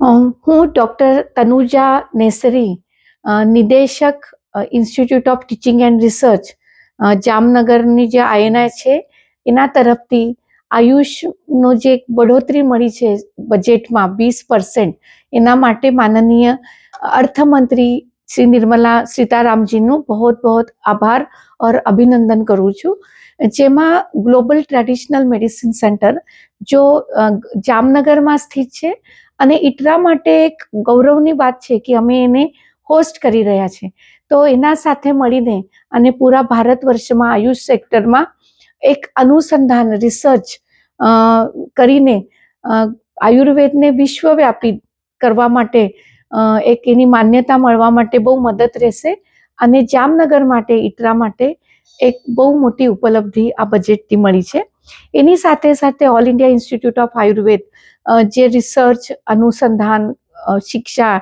હું ડૉક્ટર તનુજા નેસરી નિદેશક institute of teaching and research જામનગરની જે આઈએનઆઈ છે, એના તરફથી આયુષનો જે બઢોતરી મળી છે બજેટમાં વીસ પર્સન્ટ એના માટે માનનીય અર્થમંત્રી શ્રી નિર્મલા સીતારામજીનું બહુ બહુ આભાર ઓર અભિનંદન કરું છું. જેમાં ગ્લોબલ ટ્રેડિશનલ મેડિસિન સેન્ટર, જો જામનગરમાં સ્થિત છે અને ઇટરા માટે એક ગૌરવની વાત છે કે અમે એને હોસ્ટ કરી રહ્યા છે. તો એના સાથે મળીને અને પૂરા ભારત વર્ષમાં આયુષ સેક્ટરમાં એક અનુસંધાન રિસર્ચ કરીને આયુર્વેદને વિશ્વવ્યાપી કરવા માટે એક એની માન્યતા મળવા માટે બહુ મદદ રહેશે અને જામનગર માટે ઇટરા માટે એક બહુ મોટી ઉપલબ્ધિ આ બજેટથી મળી છે. એની સાથે સાથે all India institute of Ayurveda જે રિસર્ચ અનુસંધાન શિક્ષા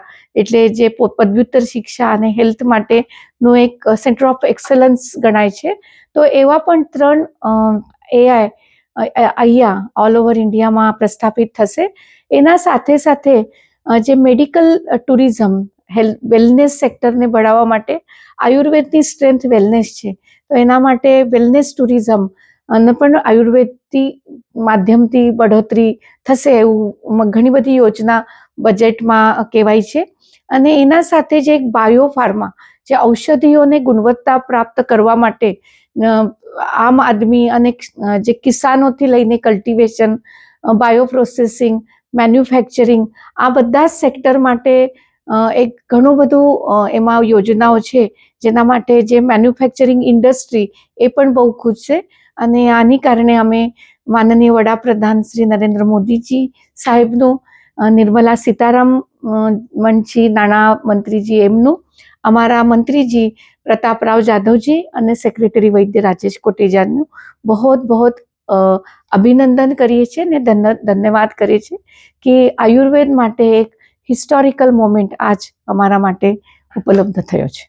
એટલે જે પદવ્યુત્તર શિક્ષા અને હેલ્થ માટેનું એક સેન્ટર ઓફ એક્સલન્સ ગણાય છે. તો એવા પણ ત્રણ એઆઈ અહીંયા ઓલ ઓવર ઇન્ડિયામાં પ્રસ્થાપિત થશે. એના સાથે સાથે જે મેડિકલ ટુરિઝમ હેલ્થ વેલનેસ સેક્ટરને બઢાવવા માટે આયુર્વેદની સ્ટ્રેન્થ વેલનેસ છે. તો એના માટે વેલનેસ ટુરિઝમ અને પણ આયુર્વેદથી માધ્યમથી બઢોતરી થશે એવું ઘણી બધી યોજના બજેટમાં કહેવાય છે. અને એના સાથે જે એક બાયો ફાર્મા જે ઔષધિઓને ગુણવત્તા પ્રાપ્ત કરવા માટે આમ આદમી અને જે કિસાનોથી લઈને કલ્ટિવેશન બાયો પ્રોસેસિંગ મેન્યુફેક્ચરિંગ, આ બધા સેક્ટર માટે એક ઘણું બધું એમાં યોજનાઓ છે, જેના માટે જે મેન્યુફેક્ચરિંગ ઇન્ડસ્ટ્રી એ પણ બહુ ખુશ છે. અને આની કારણે અમે માનનીય વડાપ્રધાન શ્રી નરેન્દ્ર મોદીજી સાહેબનું નિર્મલા સીતારામ મંચી નાણાં મંત્રીજી એમનું, અમારા મંત્રીજી પ્રતાપરાવ જાધવજી અને સેક્રેટરી વૈદ્ય રાજેશ કોટેજાનું બહુ બહુ અભિનંદન કરીએ છીએ અને ધન્ય ધન્યવાદ કરીએ છીએ કે આયુર્વેદ માટે એક હિસ્ટોરિકલ મોમેન્ટ આજ અમારા માટે ઉપલબ્ધ થયો છે.